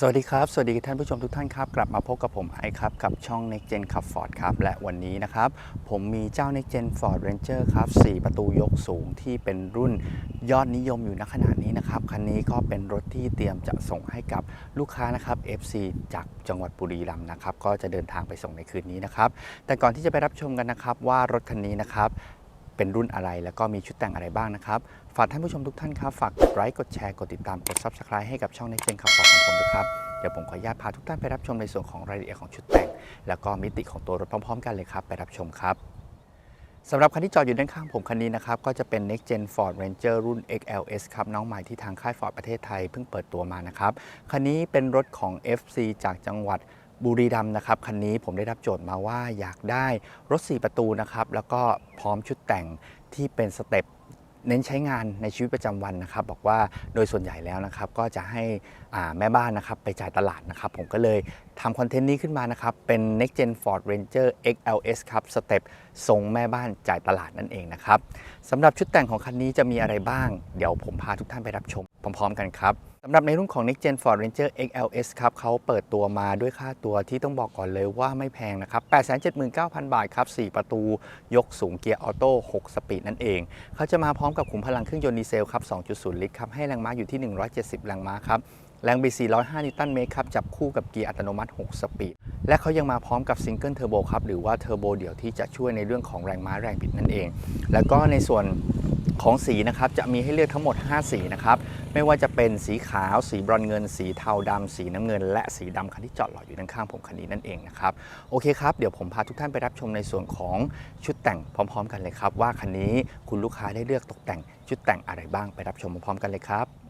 สวัสดีครับ สวัสดีท่านผู้ชมทุกท่านครับ กลับมาพบกับผมไอครับ กับช่อง Next Gen ขับ Ford ครับ และวันนี้นะครับ ผมมีเจ้า Next Gen Ford Ranger ครับ 4 ประตูยกสูงที่เป็นรุ่นยอดนิยมอยู่ณขณะนี้นะครับ คันนี้ก็เป็นรถที่เตรียมจะส่งให้กับลูกค้านะครับ FC จากจังหวัดบุรีรัมย์นะครับ ก็จะเดินทางไปส่งในคืนนี้นะครับ แต่ก่อนที่จะไปรับชมกันนะครับว่ารถคันนี้นะครับ เป็นรุ่นอะไรแล้วก็มีชุดแต่งอะไรบ้างนะครับฝากท่านผู้ชมทุกท่านครับฝากกดไลค์กดแชร์กดติดตามกด Subscribe ให้กับช่องในเจนขับฟอของผมด้วยครับเดี๋ยวผมขออนุญาตพาทุกท่านไปรับชมในส่วนของรายละเอียดของชุดแต่ง แล้วก็มิติของตัวรถพร้อม ๆ กันเลยครับไปรับชมครับสำหรับคันที่จอดอยู่ด้านข้างผมคันนี้นะครับ ก็จะเป็น Next Gen Ford Ranger รุ่น XLS ครับ น้องใหม่ที่ทางค่าย Ford ประเทศไทยเพิ่งเปิดตัวมานะครับ คันนี้เป็นรถของ FC จากจังหวัด บุรีรัมย์นะครับคันนี้ผมได้รับโจทย์มาว่าอยากได้รถ 4 ประตูนะครับแล้วก็พร้อมชุดแต่งที่เป็นสเต็ปเน้นใช้งานในชีวิตประจำวันนะครับ บอกว่าโดยส่วนใหญ่แล้วนะครับ ก็จะให้แม่บ้านนะครับไปจ่ายตลาดนะครับ ผมก็เลยทำคอนเทนต์นี้ขึ้นมานะครับ เป็น Next Gen Ford Ranger XLS ครับสเต็ปทรงแม่บ้านจ่ายตลาดนั่นเองนะครับสำหรับชุดแต่งของคันนี้จะมีอะไรบ้าง เดี๋ยวผมพาทุกท่านไปรับชมพร้อม ๆ กันครับ สำหรับในรุ่นของ Next Gen Ford Ranger XLS ครับเขาเปิดตัวมาด้วยค่าตัวที่ต้องบอกก่อนเลยว่าไม่แพงนะครับ 879,000 บาทครับ 4 ประตูยกสูงเกียร์ออโต้ 6 สปีดนั่นเอง เขาจะมาพร้อมกับขุมพลังเครื่องยนต์ดีเซลครับ 2.0 ลิตรครับ ให้แรงม้าอยู่ที่ 170 แรงม้าครับแรงบิด405 นิวตันเมตรครับ จับคู่กับเกียร์อัตโนมัติ 6 สปีด และเขายังมาพร้อมกับซิงเกิลเทอร์โบครับ หรือว่าเทอร์โบเดี่ยวที่จะช่วยในเรื่องของแรงม้าแรงบิดนั่นเอง แล้วก็ในส่วน ของสีนะครับจะมีให้เลือกทั้งหมด 5 สีนะครับ ไม่ว่าจะเป็นสีขาว สีบรอนเงิน สีเทาดำสีน้ำเงิน และสีดำคันที่จอดรออยู่ด้านข้างผมคันนี้นั่นเองนะครับ โอเคครับ เดี๋ยวผมพาทุกท่านไปรับชมในส่วนของชุดแต่งพร้อม ๆ กันเลยครับ ว่าคันนี้คุณลูกค้าได้เลือกตกแต่งชุดแต่งอะไรบ้างไปรับชมพร้อมๆกันเลยครับ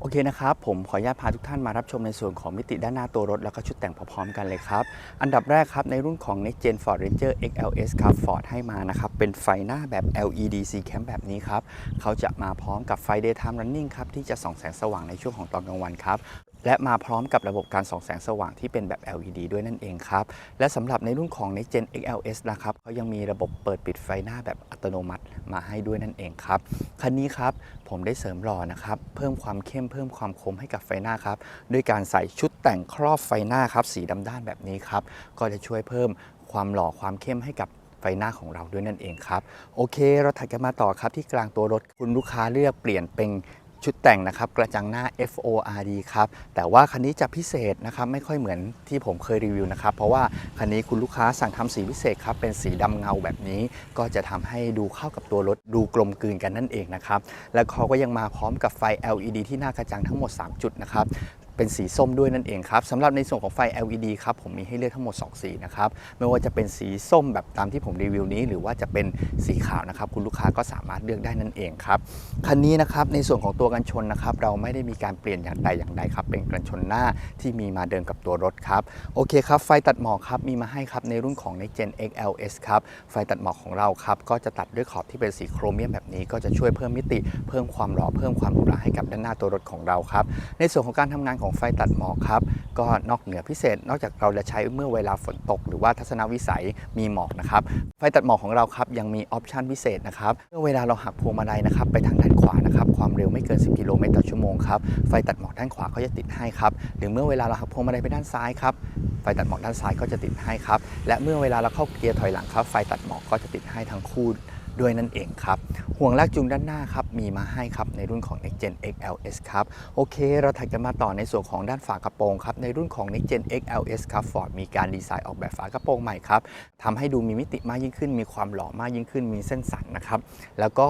โอเคนะครับ ผมขออนุญาตพาทุกท่านมารับชมในส่วนของมิติด้านหน้าตัวรถ แล้วก็ชุดแต่งพร้อมๆกันเลยครับ อันดับแรกครับ ในรุ่นของ Next Gen Ford Ranger XLS ครับ Ford ให้มานะครับ เป็นไฟหน้าแบบ LED C Cam แบบนี้ครับ เขาจะมาพร้อมกับไฟ Daytime Running ครับ ที่จะส่องแสงสว่างในช่วงของตอนกลางวันครับ และมาพร้อมกับระบบการส่องแสงสว่างที่เป็นแบบ LED ด้วยนั่นเองครับ และสำหรับในรุ่นของ Next Gen XLS นะครับเขายังมีระบบเปิดปิดไฟหน้าแบบอัตโนมัติมาให้ด้วยนั่นเองครับ คันนี้ครับผมได้เสริมหล่อนะครับ เพิ่มความเข้มเพิ่มความคมให้กับไฟหน้าครับ ด้วยการใส่ชุดแต่งครอบไฟหน้าครับ สีดำด้านแบบนี้ครับ ก็จะช่วยเพิ่มความหล่อความเข้มให้กับไฟหน้าของเราด้วยนั่นเองครับ โอเค เราถัดกันมาต่อครับที่กลางตัวรถคุณลูกค้าเลือกเปลี่ยนเป็น ชุดแต่งนะครับกระจังหน้า FORD ครับแต่ว่าคันนี้จะพิเศษนะครับไม่ค่อยเหมือนที่ผมเคยรีวิวนะครับเพราะว่าคันนี้คุณลูกค้าสั่งทำสีพิเศษครับเป็นสีดำเงาแบบนี้ ก็จะทำให้ดูเข้ากับตัวรถดูกลมกลืนกันนั่นเองนะครับแล้วเขาก็ยังมาพร้อมกับไฟ LED ที่หน้ากระจังทั้งหมด 3 จุดนะครับ เป็นสีส้มด้วยนั่นเองครับสำหรับในส่วนของไฟ LED ครับผมมีให้เลือกทั้งหมด 2 สีนะครับไม่ว่าจะเป็นสีส้มแบบตามที่ผมรีวิวนี้ หรือว่าจะเป็นสีขาวนะครับคุณลูกค้าก็สามารถเลือกได้นั่นเองครับคันนี้นะครับในส่วนของตัวกันชนนะครับเราไม่ได้มีการเปลี่ยนอย่างใดอย่างใดครับเป็นกันชนหน้าที่มีมาเดิมกับตัวรถครับโอเคครับไฟตัดหมอกครับมีมาให้ครับในรุ่นของ Next Gen XLS ครับไฟตัดหมอกของเราครับก็จะตัดด้วยขอบที่เป็นสีโครเมียมแบบนี้ ก็จะช่วยเพิ่มมิติ เพิ่มความหล่อเพิ่มความหรูหราให้กับด้านหน้าตัวรถของเราครับในส่วนของการทำงานของไฟตัดหมอกครับ ก็นอกเหนือพิเศษ นอกจากเราจะใช้เมื่อเวลาฝนตก หรือว่าทัศนวิสัยมีหมอกนะครับ ไฟตัดหมอกของเราครับยังมีออปชันพิเศษนะครับ เมื่อเวลาเราหักพวงมาลัยนะครับไปทางด้านขวานะครับความเร็วไม่เกิน 10 กิโลเมตรต่อชั่วโมงครับ ไฟตัดหมอกด้านขวาก็จะติดให้ครับ หรือเมื่อเวลาเราหักพวงมาลัยไปด้านซ้ายครับ ไฟตัดหมอกด้านซ้ายก็จะติดให้ครับ และเมื่อเวลาเราเข้าเกียร์ถอยหลังครับ ไฟตัดหมอกก็จะติดให้ทั้งคู่ ด้วยนั่นเองครับ ห่วงลากจูงด้านหน้าครับ มีมาให้ครับในรุ่นของ Next Gen XLS ครับ โอเค เราถัดกันมาต่อในส่วนของด้านฝากระโปรงครับ ในรุ่นของ Next Gen XLS ครับ Ford มีการดีไซน์ออกแบบฝากระโปรงใหม่ครับทำให้ดูมีมิติมากยิ่งขึ้น มีความหล่อมากยิ่งขึ้น มีเส้นสันนะครับ แล้วก็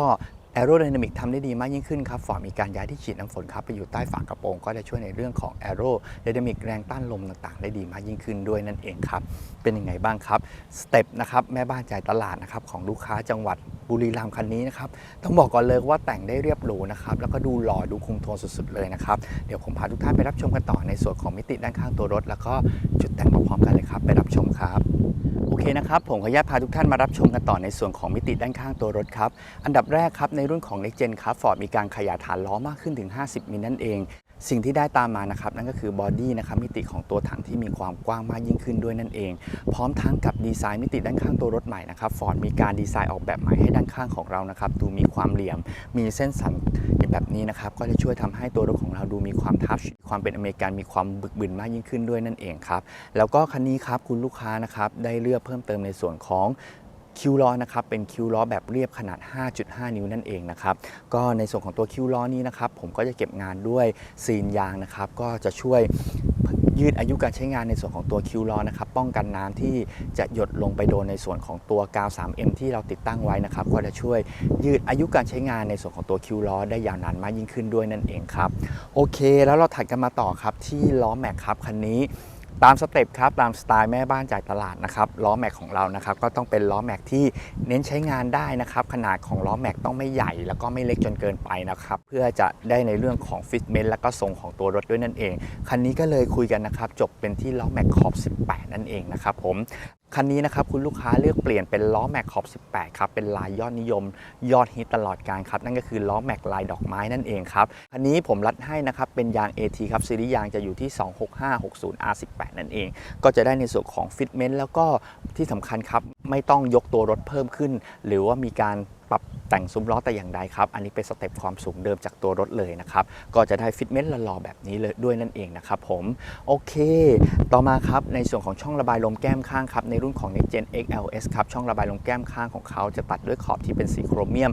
แอโร d y นามิกทำได้ดีมากยิ่งขึ้นครับฟอร์ดมีการย้ายที่ฉีดน้ำฝนครับไปอยู่ใต้ฝากระโปรง ก็จะช่วยในเรื่องของแอโร d y นามิกแรงต้านลมต่างๆ ได้ดีมากยิ่งขึ้นด้วยนั่นเองครับ เป็นยังไงบ้างครับสเต็ปนะครับแม่บ้านจ่ายตลาดนะครับของลูกค้าจังหวัดบุรีรัมย์คันนี้นะครับต้องบอกก่อนเลยว่าแต่งได้เรียบหรูนะครับแล้วก็ดูหล่อดูคุมโทนสุดๆเลยนะครับเดี๋ยวผมพาทุกท่านไปรับชมกันต่อในส่วนของมิติด้านข้างตัวรถ แล้วก็จุดแต่งพร้อมๆกันเลยครับไปรับชมครับ อเคนะครับ ผมขออนุญาตพาทุกท่านมารับชมกันต่อในส่วนของมิติด้านข้างตัวรถครับ อันดับแรกครับ ในรุ่นของ Next Gen ครับ Ford มีการขยายฐานล้อมากขึ้นถึง 50มิลนั่นเอง สิ่งที่ได้ตามมานะครับนั่นก็คือบอดี้นะครับมิติของตัวถังที่มีความกว้างมากยิ่งขึ้นด้วยนั่นเอง พร้อมทั้งกับดีไซน์มิติด้านข้างตัวรถใหม่นะครับฟอร์ดมีการดีไซน์ออกแบบใหม่ให้ด้านข้างของเรานะครับดูมีความเหลี่ยม มีเส้นสันแบบนี้นะครับก็จะช่วยทำให้ตัวรถของเราดูมีความทัชความเป็นอเมริกันมีความบึกบึนมากยิ่งขึ้นด้วยนั่นเองครับแล้วก็คันนี้ครับคุณลูกค้านะครับได้เลือกเพิ่มเติมในส่วนของ คิวล้อนะครับเป็นคิวล้อแบบเรียบขนาด 5.5 นิ้วนั่นเองนะครับก็ในส่วนของตัวคิวล้อนี้นะครับผมก็จะเก็บงานด้วยซีนยางนะครับก็จะช่วยยืดอายุการใช้งานในส่วนของตัวคิวล้อนะครับป้องกันน้ำที่จะหยดลงไปโดนในส่วนของตัวกาว 3M ที่เราติดตั้งไว้นะครับก็จะช่วยยืดอายุการใช้งานในส่วนของตัวคิวล้อได้ยาวนานมากยิ่งขึ้นด้วยนั่นเองครับโอเค แล้วเราถัดกันมาต่อครับที่ล้อแม็กครับคันนี้ ตามสเต็ปครับตามสไตล์แม่บ้านจ่ายตลาดนะครับล้อแม็กของเรานะครับก็ต้องเป็นล้อแม็กที่เน้นใช้งานได้นะครับขนาดของล้อแม็กต้องไม่ใหญ่ แล้วก็ไม่เล็กจนเกินไปนะครับเพื่อจะได้ในเรื่องของฟิตเมนต์และก็ทรงของตัวรถด้วยนั่นเองคันนี้ก็เลยคุยกันนะครับจบเป็นที่ล้อแม็กขอบ 18 นั่นเองนะครับผม คันนี้นะครับคุณลูกค้าเลือกเปลี่ยนเป็นล้อแม็กขอบ 18 ครับ เป็นลายยอดนิยม ยอดฮิตตลอดการครับ นั่นก็คือล้อแม็กลายดอกไม้นั่นเองครับ คันนี้ผมรัดให้นะครับ เป็นยาง AT ครับซีรีส์ยางจะอยู่ที่ 26560 R18 นั่นเอง ก็จะได้ในส่วนของฟิตเมนต์แล้วก็ที่สำคัญครับ ไม่ต้องยกตัวรถเพิ่มขึ้น หรือว่ามีการ ปรับแต่งซุ้มล้อแต่อย่างใดครับ อันนี้เป็นสเต็ปความสูงเดิมจากตัวรถเลยนะครับ ก็จะได้ฟิตเมนต์หล่อๆแบบนี้เลยด้วยนั่นเองนะครับผม โอเค ต่อมาครับ ในส่วนของช่องระบายลมแก้มข้างครับ ในรุ่นของ Next Gen XLS ครับ ช่องระบายลมแก้มข้างของเขาจะตัดด้วยขอบที่เป็นสีโครเมียม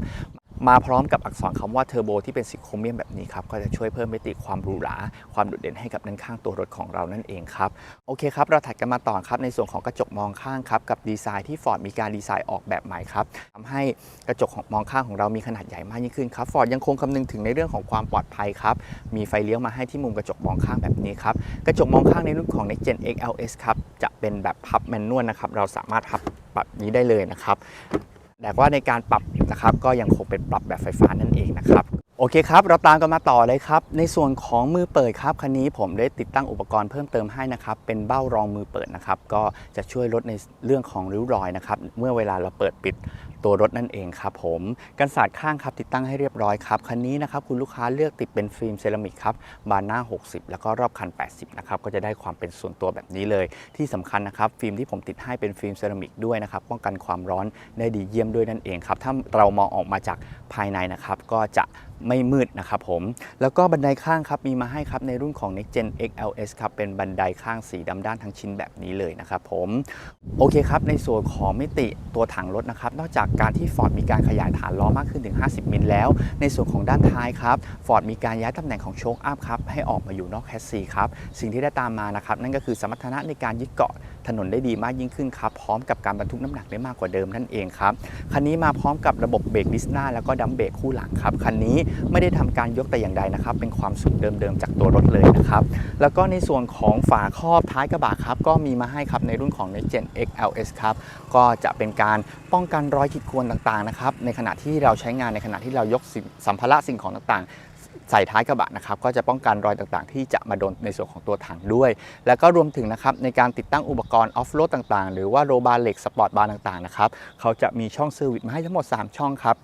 มาพร้อมกับอักษรคำว่าเทอร์โบที่เป็นสีโครเมียมแบบนี้ครับก็จะช่วยเพิ่มมิติความหรูหราความโดดเด่นให้กับด้านข้างตัวรถของเรานั่นเองครับโอเคครับเราถัดกันมาต่อครับในส่วนของกระจกมองข้างครับกับดีไซน์ที่ Ford มีการดีไซน์ออกแบบใหม่ครับทำให้กระจกของมองข้างของเรามีขนาดใหญ่มากยิ่งขึ้นครับ Ford ยังคงคำนึงถึงในเรื่องของความปลอดภัยครับมีไฟเลี้ยวมาให้ที่มุมกระจกมองข้างแบบนี้ครับกระจกมองข้างในรุ่นของ Next Gen XLS ครับจะเป็นแบบพับแมนนวลนะครับเราสามารถพับแบบนี้ได้เลยนะครับ แต่ว่าในการปรับนะครับก็ยังคงเป็นปรับแบบไฟฟ้านั่นเองนะครับ โอเคครับ เราตามกันมาต่อเลยครับ ในส่วนของมือเปิดครับคันนี้ผมได้ติดตั้งอุปกรณ์เพิ่มเติมให้นะครับ เป็นเบ้ารองมือเปิดนะครับ ก็จะช่วยลดในเรื่องของริ้วรอยนะครับ เมื่อเวลาเราเปิดปิดตัวรถนั่นเองครับผม กันศาสตร์ข้างครับติดตั้งให้เรียบร้อยครับ คันนี้นะครับคุณลูกค้าเลือกติดเป็นฟิล์มเซรามิกครับบานหน้า 60 แล้วก็รอบคัน 80 นะครับ ก็จะได้ความเป็นส่วนตัวแบบนี้เลย ที่สำคัญนะครับฟิล์มที่ผมติดให้เป็นฟิล์มเซรามิกด้วยนะครับ ป้องกันความร้อนได้ดีเยี่ยมด้วยนั่นเองครับ ถ้าเรามองออกมาจากภายในนะครับ ก็จะ ไม่มืดนะครับผม แล้วก็บันไดข้างครับมีมาให้ครับในรุ่นของ Next Gen XLS ครับเป็นบันไดข้างสีดำด้านทั้งชิ้นแบบนี้เลยนะครับผมโอเคครับในส่วนของมิติตัวถังรถนะครับนอกจากการที่ Ford มีการขยายฐานล้อมากขึ้นถึง 50 มิลแล้ว ในส่วนของด้านท้ายครับ Ford มีการย้ายตำแหน่งของโชคอัพครับให้ออกมาอยู่นอกแคสซีครับสิ่งที่ได้ตามมานะครับนั่นก็คือสมรรถนะในการยึดเกาะ ถนนได้ดีมากยิ่งขึ้นครับ พร้อมกับการบรรทุกน้ำหนักได้มากกว่าเดิมนั่นเองครับคันนี้มาพร้อมกับระบบเบรกดิสหน้าแล้วก็ดัมเบรกคู่หลังครับคันนี้ไม่ได้ทำการยกแต่อย่างใดนะครับ เป็นความสูงเดิมๆจากตัวรถเลยนะครับแล้วก็ในส่วนของฝาครอบท้ายกระบะครับก็มีมาให้ครับในรุ่นของ Next Gen XLS ครับก็จะเป็นการป้องกันรอยขีดข่วนต่างๆนะครับในขณะที่เราใช้งานในขณะที่เรายกสัมภาระสิ่งของต่างๆ ใส่ท้ายกระบะนะครับก็จะป้องกันรอยต่างๆ ที่จะมาโดนในส่วนของตัวถังด้วย แล้วก็รวมถึงนะครับในการติดตั้งอุปกรณ์ออฟโรดต่างๆ หรือว่าโรบาร์เหล็กสปอร์ตบาร์ต่างๆนะครับเขาจะมีช่องเซอร์วิสมาให้ทั้งหมด 3 ช่องครับ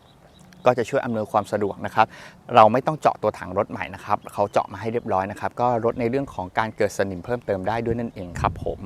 ก็จะช่วยอำนวยความสะดวกนะครับ เราไม่ต้องเจาะตัวถังรถใหม่นะครับเขาเจาะมาให้เรียบร้อยนะครับ ก็ลดในเรื่องของการเกิดสนิมเพิ่มเติมได้ด้วยนั่นเองครับผม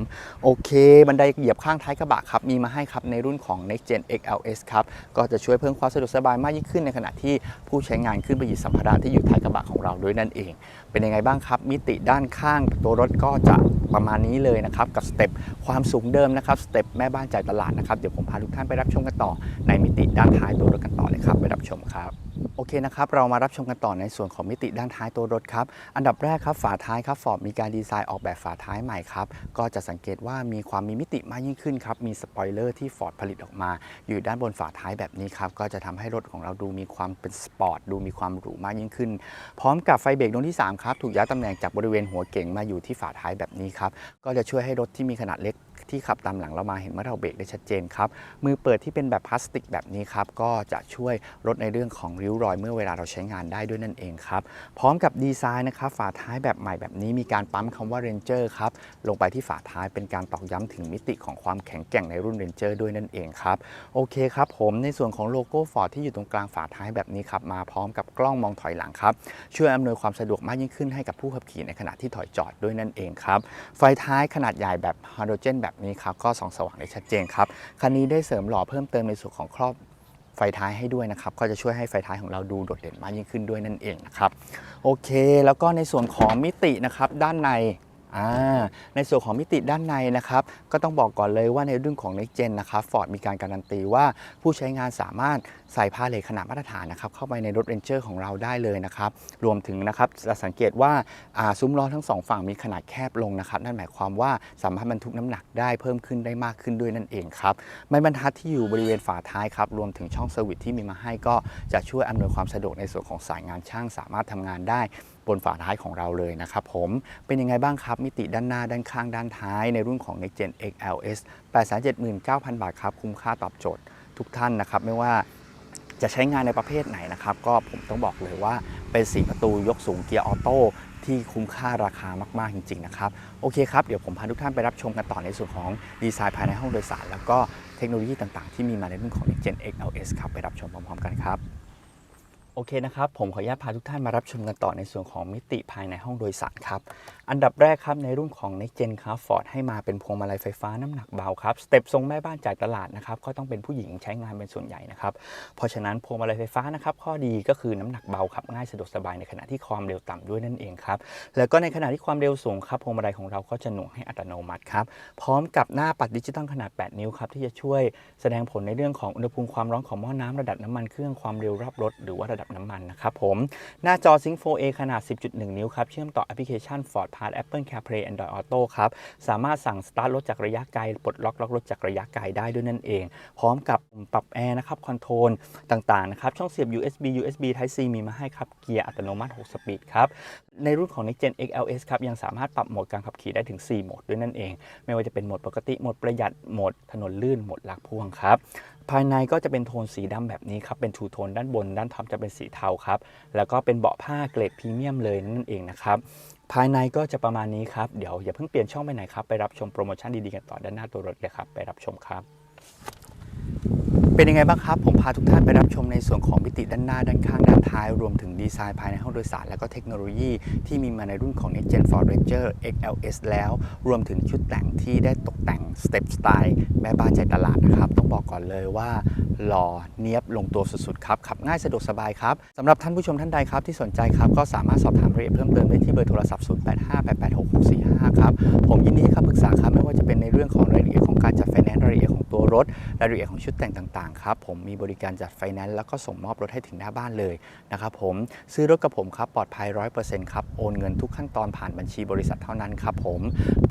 โอเค บันไดเหยียบข้างท้ายกระบะครับมีมาให้ครับในรุ่นของ Next Gen XLS ครับก็จะช่วยเพิ่มความสะดวกสบายมากยิ่งขึ้นในขณะที่ผู้ใช้งานขึ้นไปหยิบสัมภาระที่อยู่ท้ายกระบะของเราด้วยนั่นเอง เป็นยังไงบ้างครับ มิติด้านข้างตัวรถก็จะ ประมาณนี้เลยนะครับกับสเต็ปความสูงเดิมนะครับสเต็ปแม่บ้านจ่ายตลาดนะครับเดี๋ยวผมพาทุกท่านไปรับชมกันต่อในมิติด้านท้ายตัวรถกันต่อเลยครับไปรับชมครับ โอเคนะครับ เรามารับชมกันต่อในส่วนของมิติด้านท้ายตัวรถครับ อันดับแรกครับฝาท้ายครับฟอร์ดมีการดีไซน์ออกแบบฝาท้ายใหม่ครับ ก็จะสังเกตว่ามีความมีมิติมากยิ่งขึ้นครับ มีสปอยเลอร์ที่ฟอร์ดผลิตออกมา อยู่ด้านบนฝาท้ายแบบนี้ครับ ก็จะทำให้รถของเราดูมีความเป็นสปอร์ต ดูมีความหรูมากยิ่งขึ้น พร้อมกับไฟเบรกดวงที่3ครับ ถูกย้ายตำแหน่งจากบริเวณหัวเก๋งมาอยู่ที่ฝาท้ายแบบนี้ครับ ก็จะช่วยให้รถที่มีขนาดเล็ก ที่ขับตามหลังเรามาเห็นว่าเราเบรกได้ชัดเจนครับ มือเปิดที่เป็นแบบพลาสติกแบบนี้ครับ ก็จะช่วยลดในเรื่องของริ้วรอยเมื่อเวลาเราใช้งานได้ด้วยนั่นเองครับ พร้อมกับดีไซน์นะครับ ฝาท้ายแบบใหม่แบบนี้มีการปั๊มคำว่า Ranger ครับ ลงไปที่ฝาท้ายเป็นการตอกย้ำถึงมิติของความแข็งแกร่งในรุ่น Ranger ด้วยนั่นเองครับ โอเคครับผมในส่วนของโลโก้ Ford ที่อยู่ตรงกลางฝาท้ายแบบนี้ครับ มาพร้อมกับกล้องมองถอยหลังครับ ช่วยอำนวยความสะดวกมากยิ่งขึ้นให้กับผู้ขับขี่ในขณะที่ถอยจอดด้วยนั่นเองครับ ไฟท้ายขนาดใหญ่แบบฮาโดรเจนแบบนี้ครับก็ส่องสว่างได้ชัดเจนครับคันนี้ได้เสริมหล่อเพิ่มเติมในส่วนของครอบไฟท้ายให้ด้วยนะครับ ก็จะช่วยให้ไฟท้ายของเราดูโดดเด่นมากยิ่งขึ้นด้วยนั่นเองนะครับ โอเค แล้วก็ในส่วนของมิตินะครับ ด้านใน ในส่วนของมิติด้านในนะครับก็ต้องบอกก่อนเลยว่าในเรื่องของ Next Gen นะครับ Ford มีการการันตีว่าผู้ใช้งานสามารถใส่พาเลทขนาดมาตรฐานนะครับเข้าไปในรถ Ranger ของเราได้เลยนะครับรวมถึงนะครับจะสังเกตว่าอ่าซุ้มล้อทั้งสองฝั่งมีขนาดแคบลงนะครับนั่นหมายความว่าสามารถบรรทุกน้ำหนักได้เพิ่มขึ้นได้มากขึ้นด้วยนั่นเองครับไม้บรรทัดที่อยู่บริเวณฝาท้ายครับรวมถึงช่องเซอร์วิสที่มีมาให้ก็จะช่วยอำนวยความสะดวกในส่วนของสายงานช่างสามารถทำงานได้ บนฝาท้ายของเราเลยนะครับผมเป็นยังไงบ้างครับ มิติด้านหน้าด้านข้างด้านท้ายในรุ่นของ Next Gen XLS 879,000 บาทครับ คุ้มค่าตอบโจทย์ทุกท่านนะครับ ไม่ว่าจะใช้งานในประเภทไหนนะครับ ก็ผมต้องบอกเลยว่าเป็นสีประตูยกสูงเกียร์ออโต้ที่คุ้มค่าราคามาก ๆ จริง ๆ นะครับ โอเคครับ เดี๋ยวผมพาทุกท่านไปรับชมกันต่อในส่วนของดีไซน์ภายในห้องโดยสาร แล้วก็เทคโนโลยีต่าง ๆ ที่มีมาในรุ่นของ Next Gen XLS ครับ ไปรับชมพร้อม ๆ กันครับ โอเคนะครับ ผมขออนุญาตพาทุกท่านมารับชมกันต่อในส่วนของมิติภายในห้องโดยสารครับ อันดับแรกครับในรุ่นของ Next Gen ครับ Ford ให้มาเป็นพวงมาลัยไฟฟ้าน้ำหนักเบาครับสเต็ปทรงแม่บ้านจากตลาดนะครับ ก็ต้องเป็นผู้หญิงใช้งานเป็นส่วนใหญ่นะครับ เพราะฉะนั้นพวงมาลัยไฟฟ้านะครับ ข้อดีก็คือน้ำหนักเบาครับง่ายสะดวกสบายในขณะที่ความเร็วต่ำด้วยนั่นเองครับ แล้วก็ในขณะที่ความเร็วสูงครับพวงมาลัยของเราก็จะหน่วงให้อัตโนมัติครับ พร้อมกับหน้าปัดดิจิตอลขนาด 8 นิ้วครับที่จะช่วยแสดงผลในเรื่องของอุณหภูมิความร้อนของหม้อน้ำระดับน้ำมันเครื่องความเร็วรอบรถหรือว่าระดับน้ำมันนะครับผม หน้าจอ Sync 4A ขนาด 10.1 นิ้วครับ เชื่อมต่อแอปพลิเคชัน Ford Pass Apple CarPlay Android Auto ครับ สามารถสั่งสตาร์ทรถจากระยะไกล ปลดล็อกล็อกรถจากระยะไกลได้ด้วยนั่นเอง พร้อมกับปุ่มปรับแอร์นะครับ คอนโทรลต่างๆนะครับ ช่องเสียบ USB USB Type C มีมาให้ครับ เกียร์อัตโนมัติ 6 สปีดครับ ในรุ่นของ Next Gen XLS ครับ ยังสามารถปรับโหมดการขับขี่ได้ถึง 4 โหมดด้วยนั่นเอง ไม่ว่าจะเป็นโหมดปกติ โหมดประหยัด โหมดถนนลื่น โหมดลากพ่วงครับ ภายในก็จะเป็นโทนสีดำแบบนี้ครับ เป็นทูโทนด้านบน ด้านท็อปจะเป็นสีเทาครับ แล้วก็เป็นเบาะผ้าเกรดพรีเมียมเลยนั่นเองนะครับ ภายในก็จะประมาณนี้ครับ เดี๋ยวอย่าเพิ่งเปลี่ยนช่องไปไหนครับ ไปรับชมโปรโมชั่นดีๆกันต่อด้านหน้าตัวรถเลยครับ ไปรับชมครับ เป็นยังไงบ้างครับ ผมพาทุกท่านไปรับชมในส่วนของมิติด้านหน้า ด้านข้าง ด้านท้าย รวมถึงดีไซน์ภายในห้องโดยสาร และก็เทคโนโลยีที่มีมาในรุ่นของ Next Gen Ford Ranger XLS แล้ว รวมถึงชุดแต่งที่ได้ตกแต่งสเต็ปสไตล์แม่บ้านใจตลาดนะครับ ต้องบอกก่อนเลยว่าหล่อเนียบลงตัวสุดๆครับ ขับง่ายสะดวกสบายครับสำหรับท่านผู้ชมท่านใดครับที่สนใจครับก็สามารถสอบถามรายละเอียดเพิ่มเติมได้ที่เบอร์โทรศัพท์ 0858866645 ครับผมยินดีให้คำปรึกษาครับไม่ว่าจะเป็นในเรื่องของรายละเอียดของการจัดไฟแนนซ์รายละเอียดของตัว รถรายละเอียดของชุดแต่งต่างๆครับผมมีบริการจัดไฟแนนซ์แล้วก็ส่งมอบรถให้ถึงหน้าบ้านเลยนะครับผมซื้อรถกับผมครับปลอดภัย 100%ครับโอนเงินทุกขั้นตอนผ่านบัญชีบริษัทเท่านั้นครับผม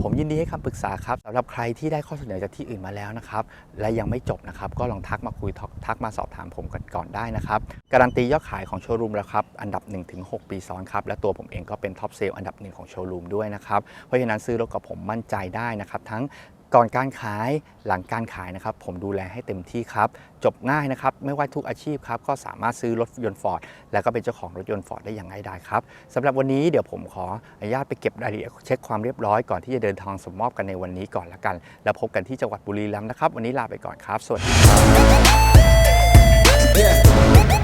ผมยินดีให้คำปรึกษาครับสำหรับใครที่ได้ข้อเสนอจากที่อื่นมาแล้วนะครับและยังไม่จบนะครับก็ลองทักมาคุยทักมาสอบถามผมกันก่อนได้นะครับการันตียอดขายของโชว์รูมแล้วครับอันดับ 1-6 ปีซ้อนครับและตัวผมเองก็เป็นท็อปเซลล์อันดับหนึ่งของโชว์รูมด้วยนะครับเพราะฉะนั้นซื้อรถกับผมมั่นใจได้นะครับทั้ง ก่อนการขายหลังการขายนะครับ ผมดูแลให้เต็มที่ครับ จบง่ายนะครับ ไม่ว่าทุกอาชีพครับ ก็สามารถซื้อรถยนต์ฟอร์ดแล้วก็เป็นเจ้าของรถยนต์ฟอร์ดได้อย่างง่ายดายครับสำหรับวันนี้เดี๋ยวผมขออนุญาตไปเก็บรายละเอียดเช็คความเรียบร้อยก่อนที่จะเดินทางสมมอบกันในวันนี้ก่อนละกัน แล้วพบกันที่จังหวัดบุรีรัมย์นะครับ วันนี้ลาไปก่อนครับ สวัสดีครับ